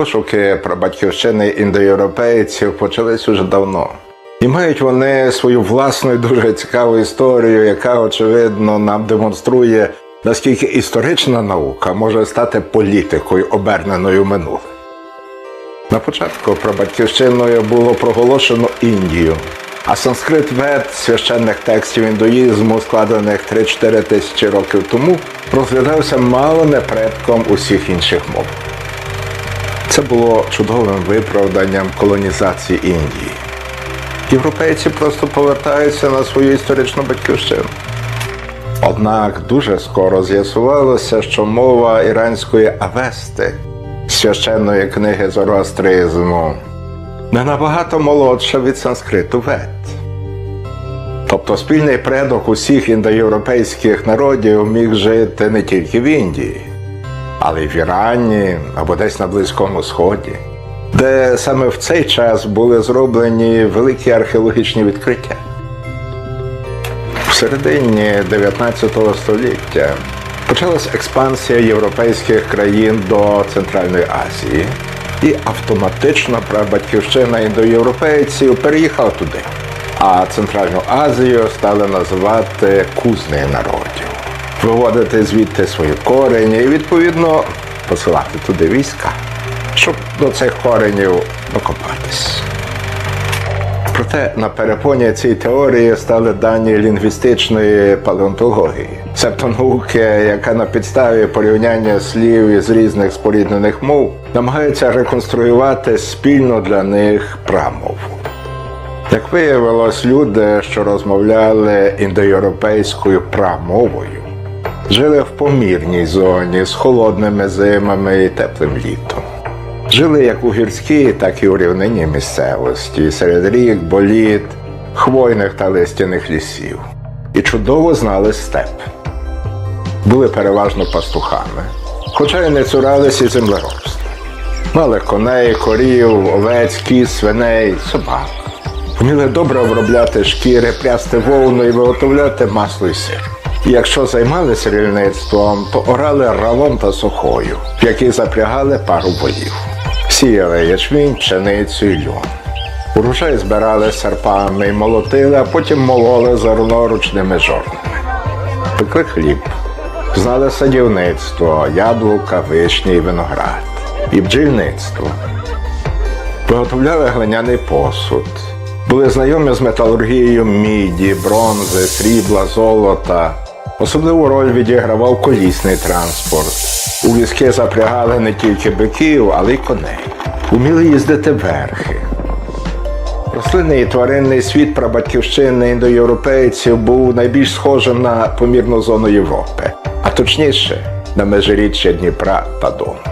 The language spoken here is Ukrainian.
Пошуки про батьківщини індоєвропейців почались уже давно. І мають вони свою власну і дуже цікаву історію, яка, очевидно, нам демонструє, наскільки історична наука може стати політикою, оберненою минуле. На початку про батьківщиною було проголошено Індію, а санскрит вед священних текстів індуїзму, складених 3-4 тисячі років тому, розглядався мало не предком усіх інших мов. Це було чудовим виправданням колонізації Індії. Європейці просто повертаються на свою історичну батьківщину. Однак дуже скоро з'ясувалося, що мова іранської Авести, священної книги зороастризму, не набагато молодша від санскриту вед. Тобто спільний предок усіх індоєвропейських народів міг жити не тільки в Індії, але в Ірані або десь на Близькому Сході, де саме в цей час були зроблені великі археологічні відкриття. В середині 19 століття почалась експансія європейських країн до Центральної Азії, і автоматично прабатьківщина індоєвропейців переїхала туди. А Центральну Азію стали називати кузнею народів, виводити звідти свої корені і відповідно посилати туди війська, щоб до цих коренів докопатись. Проте на перепоні цієї теорії стали дані лінгвістичної палеонтології, себто науки, яка на підставі порівняння слів із різних споріднених мов намагається реконструювати спільно для них прамову. Як виявилось, люди, що розмовляли індоєвропейською прамовою, жили в помірній зоні з холодними зимами і теплим літом. Жили як у гірській, так і у рівнині місцевості, серед рік, боліт, хвойних та листяних лісів. І чудово знали степ. Були переважно пастухами, хоча й не цуралися землеробства. Мали коней, корів, овець, кіз, свиней, собак. Вміли добре обробляти шкіри, прясти вовну і виготовляти масло і сир. Якщо займалися рільництвом, то орали ралом та сухою, в який запрягали пару волів. Сіяли ячмінь, пшеницю і льон. Урожай збирали серпами і молотили, а потім мололи зерно ручними жорнами. Пекли хліб, знали садівництво, яблука, вишні і виноград, і бджільництво. Виготовляли глиняний посуд, були знайомі з металургією міді, бронзи, срібла, золота. Особливу роль відігравав колісний транспорт. У візки запрягали не тільки биків, але й коней. Уміли їздити верхи. Рослинний і тваринний світ прабатьківщини індоєвропейців був найбільш схожим на помірну зону Європи, а точніше на межиріччя Дніпра та Дону.